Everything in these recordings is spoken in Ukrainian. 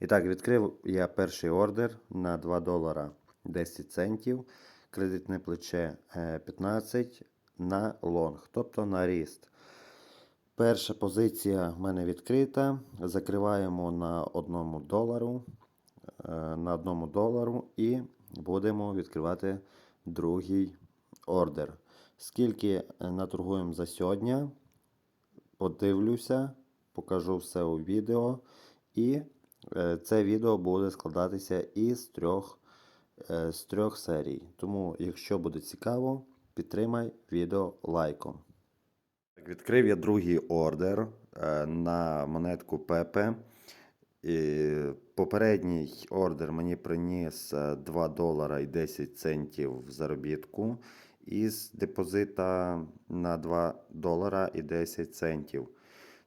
І так, відкрив я перший ордер на 2 долара 10 центів. Кредитне плече е, 15 на лонг, тобто на ріст. Перша позиція в мене відкрита. Закриваємо на 1 долару. е, На 1 долару і будемо відкривати другий ордер. Скільки е, наторгуємо за сьогодні, подивлюся, покажу все у відео. І е, це відео буде складатися із трьох, е, з трьох серій. Тому, якщо буде цікаво, підтримай відео лайком. Відкрив я другий ордер е, на монетку Пепе. І попередній ордер мені приніс е, 2 долара і 10 центів в заробітку із депозита на 2 долара і 10 центів.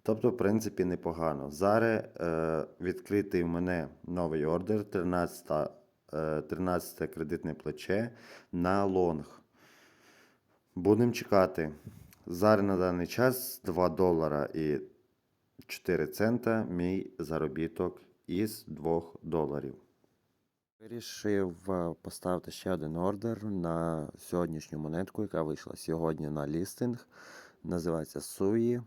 Тобто, в принципі, непогано. Зараз е, відкритий в мене новий ордер 13, е, 13 кредитне плече на лонг. Будемо чекати. Зараз на даний час 2 долара і 4 цента мій заробіток із 2 доларів. Вирішив е, поставити ще один ордер на сьогоднішню монетку, яка вийшла сьогодні на лістинг. Називається Суї.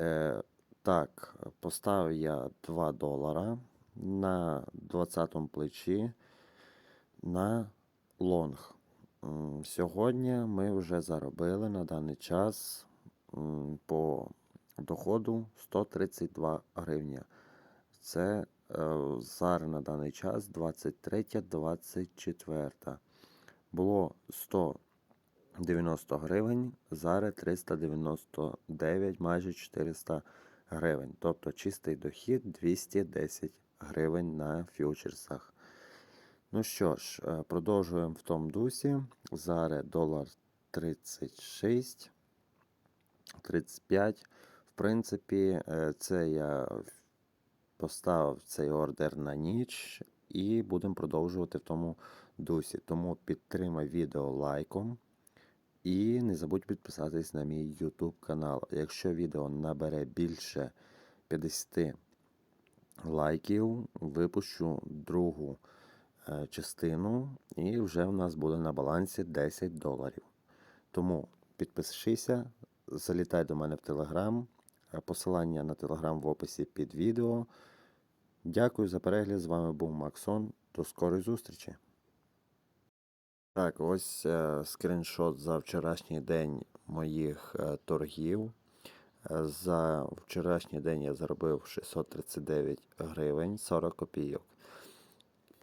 Е, так, поставив я 2 долара на 20-му плечі на лонг. Сьогодні ми вже заробили на даний час по доходу 132 гривня. Це е, зараз на даний час 23-24. Було 190 гривень, зараз 399, майже 400 гривень. Тобто чистий дохід 210 гривень на фьючерсах. Ну що ж, е, продовжуємо в тому дусі. Зараз долар 36, 35. В принципі, е, це я поставив цей ордер на ніч і будемо продовжувати в тому дусі. Тому підтримай відео лайком. І не забудь підписатись на мій YouTube канал. Якщо відео набере більше 50 лайків, випущу другу е, частину, і вже в нас буде на балансі 10 доларів. Тому підпишися, залітай до мене в Телеграм. Посилання на Телеграм в описі під відео. Дякую за перегляд. З вами був Максон. До скорої зустрічі. Так, ось е, скріншот за вчорашній день моїх е, торгів. Е, За вчорашній день я заробив 639 гривень 40 копійок.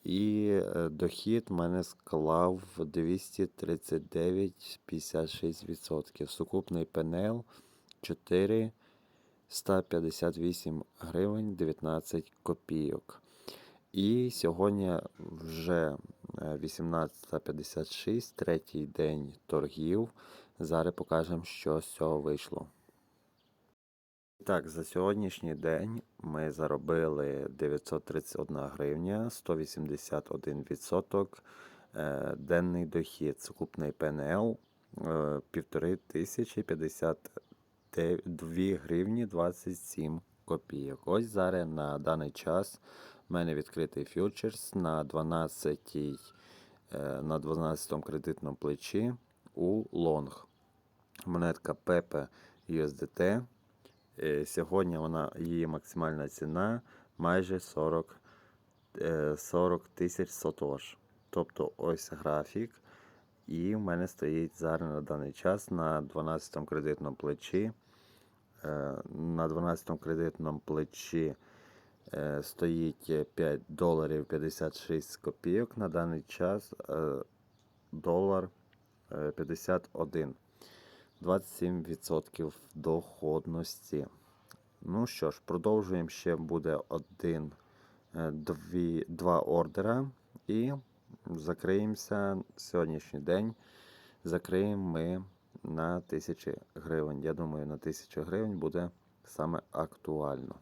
І дохід мене склав 239,56%. Сукупний ПНЛ 458 гривень 19 копійок. І сьогодні вже 18.56, третій день торгів. Зараз покажемо, що з цього вийшло. Так, за сьогоднішній день ми заробили 931 гривня, 181%. Е, денний дохід, сукупний ПНЛ е, 1552 гривні 27 копійок. Ось зараз на даний час в мене відкритий фьючерс на 12, е, на 12 кредитному плечі у лонг. Монетка Pepe USDT. Е, Сьогодні вона, її максимальна ціна майже 40 е, 40 тисяч сотош. Тобто ось графік. І в мене стоїть зараз на даний час на 12 кредитному плечі. Е, На 12 кредитному плечі е, стоїть 5 доларів 56 копійок. На даний час е, долар е, 51. 27% доходності. Ну що ж, продовжуємо. Ще буде один, е, дві, два ордера. І закриємося сьогоднішній день. Закриємо ми на 1000 гривень. Я думаю, на 1000 гривень буде саме актуально.